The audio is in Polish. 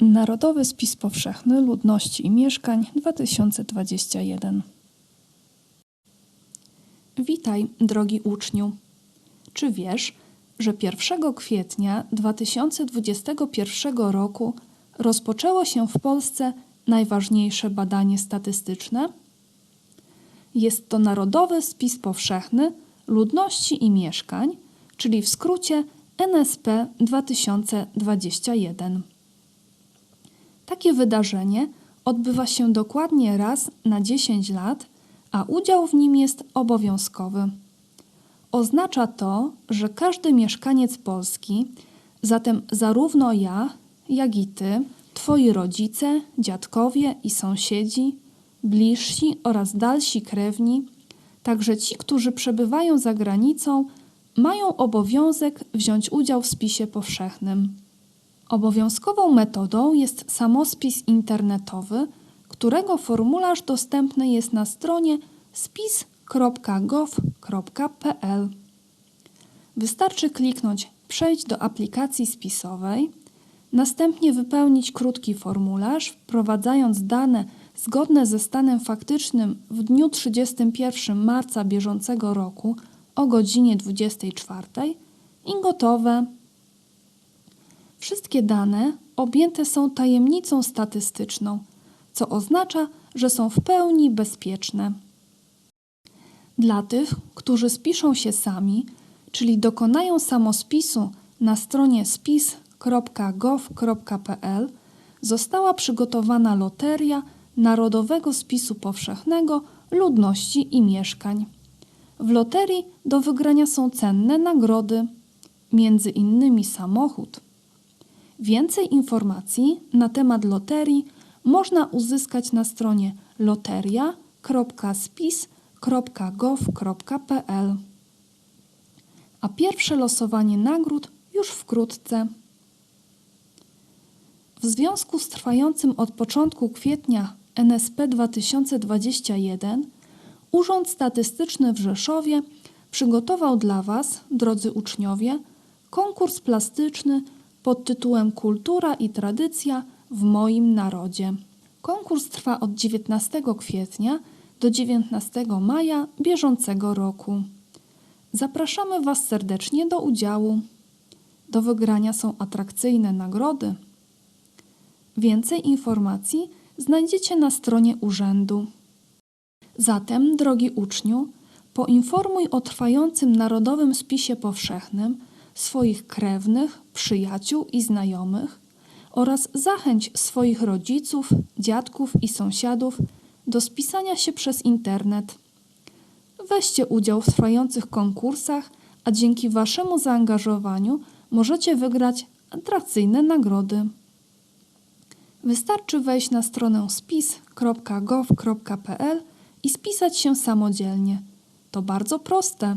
Narodowy Spis Powszechny Ludności i Mieszkań 2021 Witaj, drogi uczniu. Czy wiesz, że 1 kwietnia 2021 roku rozpoczęło się w Polsce najważniejsze badanie statystyczne? Jest to Narodowy Spis Powszechny Ludności i Mieszkań, czyli w skrócie NSP 2021. Takie wydarzenie odbywa się dokładnie raz na 10 lat, a udział w nim jest obowiązkowy. Oznacza to, że każdy mieszkaniec Polski, zatem zarówno ja, jak i ty, twoi rodzice, dziadkowie i sąsiedzi, bliżsi oraz dalsi krewni, także ci, którzy przebywają za granicą, mają obowiązek wziąć udział w spisie powszechnym. Obowiązkową metodą jest samospis internetowy, którego formularz dostępny jest na stronie spis.gov.pl. Wystarczy kliknąć Przejdź do aplikacji spisowej, następnie wypełnić krótki formularz, wprowadzając dane zgodne ze stanem faktycznym w dniu 31 marca bieżącego roku o godzinie 24 i gotowe. Wszystkie dane objęte są tajemnicą statystyczną, co oznacza, że są w pełni bezpieczne. Dla tych, którzy spiszą się sami, czyli dokonają samospisu na stronie spis.gov.pl, została przygotowana loteria Narodowego Spisu Powszechnego Ludności i Mieszkań. W loterii do wygrania są cenne nagrody, między innymi samochód. Więcej informacji na temat loterii można uzyskać na stronie loteria.spis.gov.pl. A pierwsze losowanie nagród już wkrótce. W związku z trwającym od początku kwietnia NSP 2021 Urząd Statystyczny w Rzeszowie przygotował dla Was, drodzy uczniowie, konkurs plastyczny pod tytułem Kultura i tradycja w moim narodzie. Konkurs trwa od 19 kwietnia do 19 maja bieżącego roku. Zapraszamy Was serdecznie do udziału. Do wygrania są atrakcyjne nagrody. Więcej informacji znajdziecie na stronie urzędu. Zatem, drogi uczniu, poinformuj o trwającym narodowym spisie powszechnym swoich krewnych, przyjaciół i znajomych oraz zachęć swoich rodziców, dziadków i sąsiadów do spisania się przez internet. Weźcie udział w trwających konkursach, a dzięki Waszemu zaangażowaniu możecie wygrać atrakcyjne nagrody. Wystarczy wejść na stronę spis.gov.pl i spisać się samodzielnie. To bardzo proste.